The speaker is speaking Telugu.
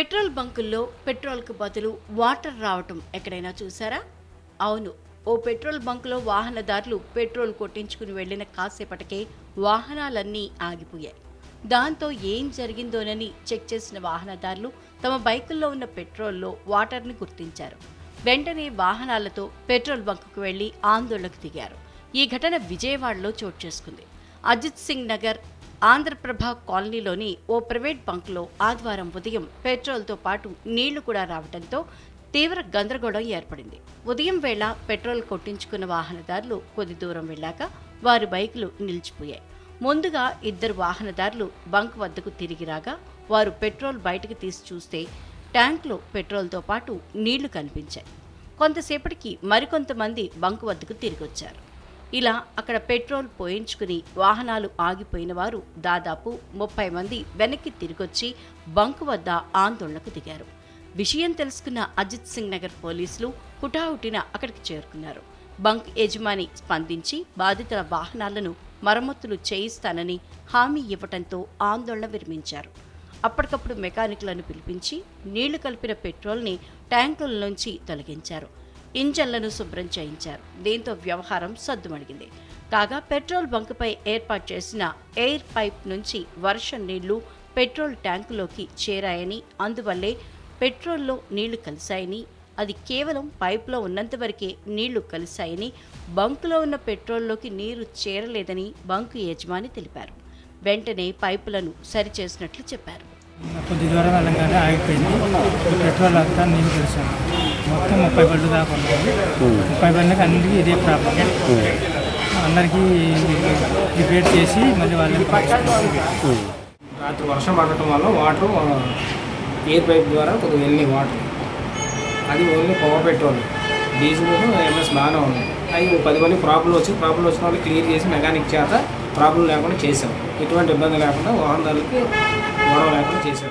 పెట్రోల్ బంకుల్లో పెట్రోల్కు బదులు వాటర్ రావటం ఎక్కడైనా చూసారా? అవును ఓ పెట్రోల్ బంకులో వాహనదారులు పెట్రోల్ కొట్టించుకుని వెళ్ళిన కాసేపటికే వాహనాలన్నీ ఆగిపోయాయి. దాంతో ఏం జరిగిందోనని చెక్ చేసిన వాహనదారులు తమ బైకుల్లో ఉన్న పెట్రోల్లో వాటర్ని గుర్తించారు. వెంటనే వాహనాలతో పెట్రోల్ బంకుకు వెళ్ళి ఆందోళనకు దిగారు. ఈ ఘటన విజయవాడలో చోటు చేసుకుంది. అజిత్ సింగ్ నగర్ ఆంధ్రప్రభ కాలనీలోని ఓ ప్రైవేట్ బంక్లో ఆదివారం ఉదయం పెట్రోల్తో పాటు నీళ్ళు కూడా రావడంతో తీవ్ర గందరగోళం ఏర్పడింది. ఉదయం వేళ పెట్రోల్ కొట్టించుకున్న వాహనదారులు కొద్ది దూరం వెళ్ళాక వారి బైకులు నిలిచిపోయాయి. ముందుగా ఇద్దరు వాహనదారులు బంక్ వద్దకు తిరిగి రాగా వారు పెట్రోల్ బయటకు తీసి చూస్తే ట్యాంక్లో పెట్రోల్తో పాటు నీళ్ళు కనిపించాయి. కొంతసేపటికి మరికొంతమంది బంక్ వద్దకు తిరిగి వచ్చారు ఇలా అక్కడ పెట్రోల్ పోయించుకుని వాహనాలు ఆగిపోయిన వారు దాదాపు ముప్పై మంది వెనక్కి తిరిగొచ్చి బంకు వద్ద ఆందోళనకు దిగారు. విషయం తెలుసుకున్న అజిత్ సింగ్ నగర్ పోలీసులు హుటాహుటిన అక్కడికి చేరుకున్నారు. బంక్ యజమాని స్పందించి బాధితుల వాహనాలను మరమ్మతులు చేయిస్తానని హామీ ఇవ్వటంతో ఆందోళన విరమించారు. అప్పటికప్పుడు మెకానికులను పిలిపించి నీళ్ళు కలిపిన పెట్రోల్ని ట్యాంకుల నుంచి తొలగించారు. ఇంజన్లను శుభ్రం చేయించారు. దీంతో వ్యవహారం సద్దుమణిగింది. కాగా పెట్రోల్ బంకుపై ఏర్పాటు చేసిన ఎయిర్ పైప్ నుంచి వర్షం నీళ్ళు పెట్రోల్ ట్యాంకులోకి చేరాయని అందువల్లే పెట్రోల్లో నీళ్ళు కలిశాయని అది కేవలం పైప్లో ఉన్నంత వరకే నీళ్ళు కలిశాయని బంకులో ఉన్న పెట్రోల్లోకి నీరు చేరలేదని బంకు యజమాని తెలిపారు. వెంటనే పైపులను సరిచేసినట్లు చెప్పారు. కొద్ది దూరం వెళ్ళగానే ఆగిపోయింది. పెట్రోల్ అంతా నీళ్ళు కలిసాను మొత్తం ముప్పై బళ్ళు దాకా ఉన్నాయి. ముప్పై బళ్ళకి అన్నిటికీ ఇదే ప్రాబ్లం అందరికీ రిపేర్ చేసి మళ్ళీ వాళ్ళని. రాత్రి వర్షం పడటం వల్ల వాటర్ ఎయిర్ పైప్ ద్వారా కొద్దిగా వెళ్ళినాయి వాటర్. అది only power petrol. Diesel MS బాగానే ఉంది. అవి పది మంది ప్రాబ్లం వచ్చి ప్రాబ్లం వచ్చిన వాళ్ళు క్లియర్ చేసి మెకానిక్ చేత ప్రాబ్లం లేకుండా చేసాం ఎటువంటి ఇబ్బంది లేకుండా వాహనదారులకి గొడవ లేకుండా చేసాం